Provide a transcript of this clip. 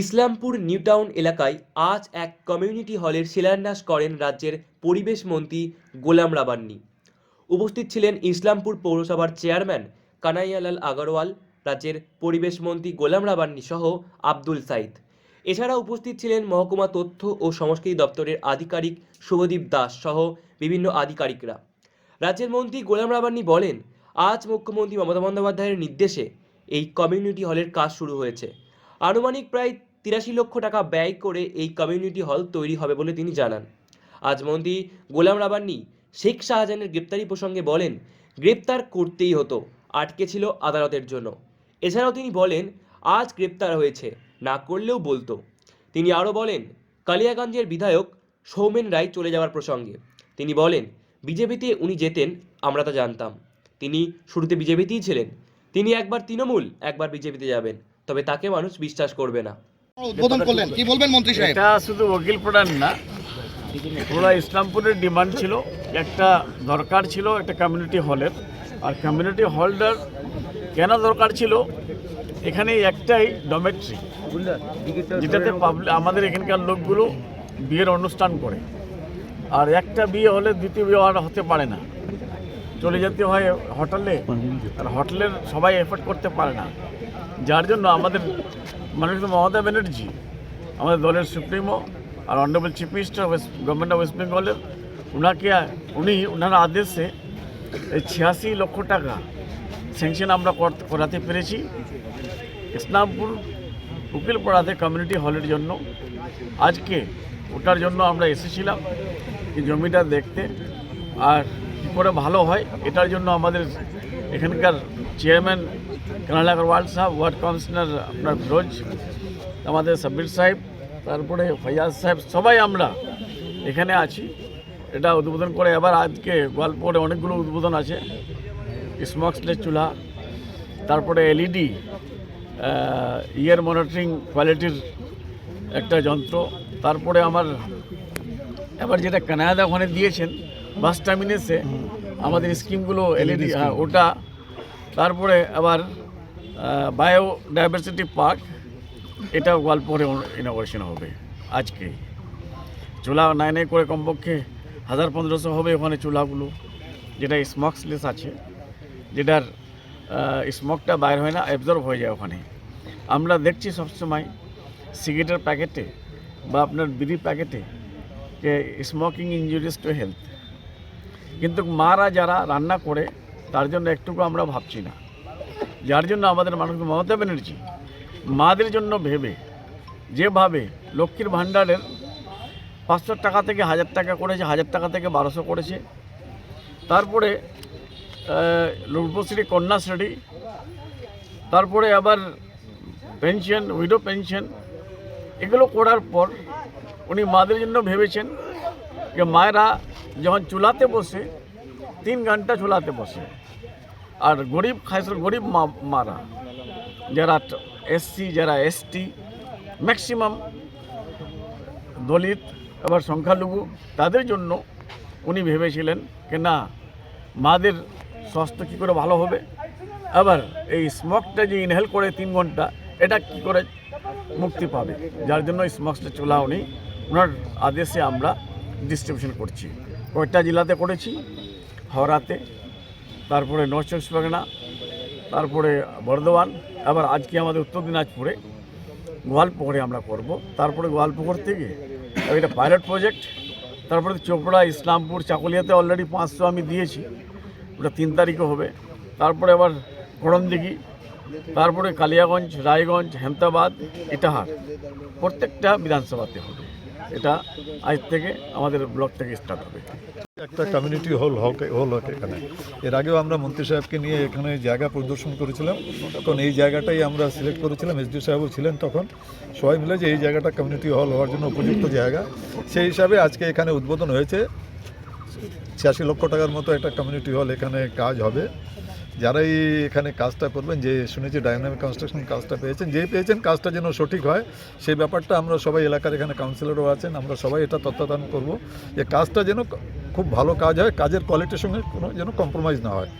ইসলামপুর নিউটাউন এলাকায় আজ এক কমিউনিটি হলের শিলান্যাস করেন রাজ্যের পরিবেশ মন্ত্রী গোলাম রাবান্নি। উপস্থিত ছিলেন ইসলামপুর পৌরসভার চেয়ারম্যান কানাইয়ালাল আগরওয়াল, রাজ্যের পরিবেশ মন্ত্রী গোলাম রাবান্নি সহ আব্দুল সাইদ। এছাড়া উপস্থিত ছিলেন মহকুমা তথ্য ও সংস্কৃতি দপ্তরের আধিকারিক শুভদীপ দাস সহ বিভিন্ন আধিকারিকরা। রাজ্যের মন্ত্রী গোলাম রাবান্নি বলেন, আজ মুখ্যমন্ত্রী মমতা বন্দ্যোপাধ্যায়ের নির্দেশে এই কমিউনিটি হলের কাজ শুরু হয়েছে। আনুমানিক প্রায় তিরাশি লক্ষ টাকা ব্যয় করে এই কমিউনিটি হল তৈরি হবে বলে তিনি জানান। আজ মন্ত্রী গোলাম রাবান্নি শেখ শাহজাহানের গ্রেপ্তারি প্রসঙ্গে বলেন, গ্রেপ্তার করতেই হতো, আটকে ছিল আদালতের জন্য। এছাড়াও তিনি বলেন, আজ গ্রেপ্তার হয়েছে, না করলেও বলতো। তিনি আরও বলেন, কালিয়াগঞ্জের বিধায়ক সৌমেন রায় চলে যাওয়ার প্রসঙ্গে। তিনি বলেন, বিজেপিতে উনি যেতেন, আমরা তা জানতাম। তিনি শুরুতে বিজেপিতেই ছিলেন। তিনি একবার তৃণমূল, একবার বিজেপিতে যাবেন। তবে তাকে মানুষ বিশ্বাস করবে না। উদ্বোধন করলেন। কি বলবেন মন্ত্রী সাহেব? এটা শুধু ওকিল প্রধান না পুরো ইসলামপুরের ডিমান্ড ছিল একটা দরকার ছিল একটা কমিউনিটি হলের আর কমিউনিটি হলটার কেন দরকার ছিল? এখানে একটাই ডমেট্রি যেটাতে পাবলিক আমাদের এখানকার লোকগুলো বিয়ের অনুষ্ঠান করে। আর একটা বিয়ে হলে দ্বিতীয় বিয়ে আর হতে পারে না। চলে যেতে হয় হোটেলে আর হোটেলের সবাই এফোর্ড করতে পারে না। যার জন্য আমাদের মাননীয় মমতা ব্যানার্জি, আমাদের দলের supremo R honourable chief minister government of west বেঙ্গলের ওনাকে উনি ওনার আদেশে এই ছিয়াশি লক্ষ টাকা স্যাংশন আমরা কর- করাতে পেরেছি। ইসলামপুর উকিলপাড়াতে কমিউনিটি হলের জন্য। আজকে ওটার জন্য আমরা এসেছিলাম জমিটা দেখতে। আর কী করে ভালো হয়, এটার জন্য আমাদের এখানকার চেয়ারম্যান কানাডা ওয়ার্ল্ড সাহেব ওয়ার্ড কাউন্সিলর আপনার ফিরোজ, আমাদের সাব্বির সাহেব, তারপরে ফৈয়াজ সাহেব, সবাই আমরা এখানে আছি। এটা উদ্বোধন করে আবার আজকে গল্পরে অনেকগুলো উদ্বোধন আছে। স্মোকসলেস চুলা, তারপরে এলইডি ইয়ার মনিটরিং কোয়ালিটির একটা যন্ত্র, তারপরে আমার, এবার যেটা কানাডা ওখানে দিয়েছেন বাস টার্মিনেসে আমাদের স্কিমগুলো এলইডি হ্যাঁ ওটা। তারপরে আবার বায়ো ডাইভার্সিটি পার্ক এটা গল্পরে ইনোভেশন হবে আজকে। চুলা নাই নাই করে কমপক্ষে হাজার পনেরোশো হবে ওখানে চুলাগুলো যেটা স্মোকসলেস আছে যেটার স্মকটা বাইর হয় না অ্যাবজর্ব হয়ে যায় ওখানে। আমরা দেখছি সবসময় সিগারেটের প্যাকেটে বা আপনার বিড়ি প্যাকেটে যে স্মোকিং ইঞ্জুরিস টু হেলথ কিন্তু মারা যারা রান্না করে, তার জন্য একটুকু আমরা ভাবছি না। যার জন্য আমাদের মানুষ মমতা ব্যানার্জি, মাদের জন্য ভেবে, যেভাবে লক্ষ্মীর ভাণ্ডারের পাঁচশো টাকা থেকে হাজার টাকা করেছে, হাজার টাকা থেকে বারোশো করেছে। তারপরে রূপশ্রী কন্যাশ্রী, তারপরে আবার পেনশন, উইডো পেনশন, এগুলো করার পর উনি মাদের জন্য ভেবেছেন যে মায়েরা যখন চুলাতে বসে, তিন ঘণ্টা চুলাতে বসে। আর গরিব খাস গরিব মারা। যারা এসসি, যারা এসটি ম্যাক্সিমাম দলিত, আবার সংখ্যালঘু, তাদের জন্য উনি ভেবেছিলেন যে, না, মাদের স্বাস্থ্য কী করে ভালো হবে? আবার এই স্মোকটা যে ইনহেল করে তিন ঘণ্টা, এটা কি করে মুক্তি পাবে? যার জন্য এই স্মোকসটা চলা উনি ওনার আদেশে আমরা ডিস্ট্রিবিউশন করছি। কয়টা জেলাতে করেছি, হাওড়াতে, তারপরে নর্থ চব্বিশ পরগনা তারপরে বর্ধমান, আবার আজকে আমাদের উত্তর দিনাজপুরে গোয়ালপুকুরে আমরা করব। তারপরে গোয়ালপুকুর থেকে এটা পাইলট প্রজেক্ট তারপরে চোপড়া, ইসলামপুর, চাকুলিয়াতে অলরেডি পাঁচশো আমি দিয়েছি, ওটা তিন তারিখে হবে। তারপরে আবার করণদিঘি, তারপরে কালিয়াগঞ্জ, রায়গঞ্জ, হেমতাবাদ, ইটাহার, প্রত্যেকটা বিধানসভাতে হবে। এটা আজ থেকে আমাদের ব্লক থেকে স্টার্ট হবে। একটা কমিউনিটি হল হল হক এখানে। এর আগেও আমরা মন্ত্রী সাহেবকে নিয়ে এখানে জায়গা পরিদর্শন করেছিলাম। তখন এই জায়গাটাই আমরা সিলেক্ট করেছিলাম। এসডি সাহেবও ছিলেন তখন। সবাই মিলে যে এই জায়গাটা কমিউনিটি হল হওয়ার জন্য উপযুক্ত জায়গা, সেই হিসাবে আজকে এখানে উদ্বোধন হয়েছে। ছিয়াশি লক্ষ টাকার মতো একটা কমিউনিটি হল এখানে কাজ হবে। যারাই এখানে কাজটা করবেন, যে শুনেছি ডাইনামিক কনস্ট্রাকশন কাজটা পেয়েছেন, যে পেয়েছেন কাজটা যেন সঠিক হয়, সেই ব্যাপারটা আমরা সবাই এলাকার এখানে কাউন্সিলরও আছেন, আমরা সবাই এটা তত্ত্বাবধান করব যে কাজটা যেন খুব ভালো কাজ হয়, কাজের কোয়ালিটির সঙ্গে কোনো যেন কম্প্রোমাইজ না হয়।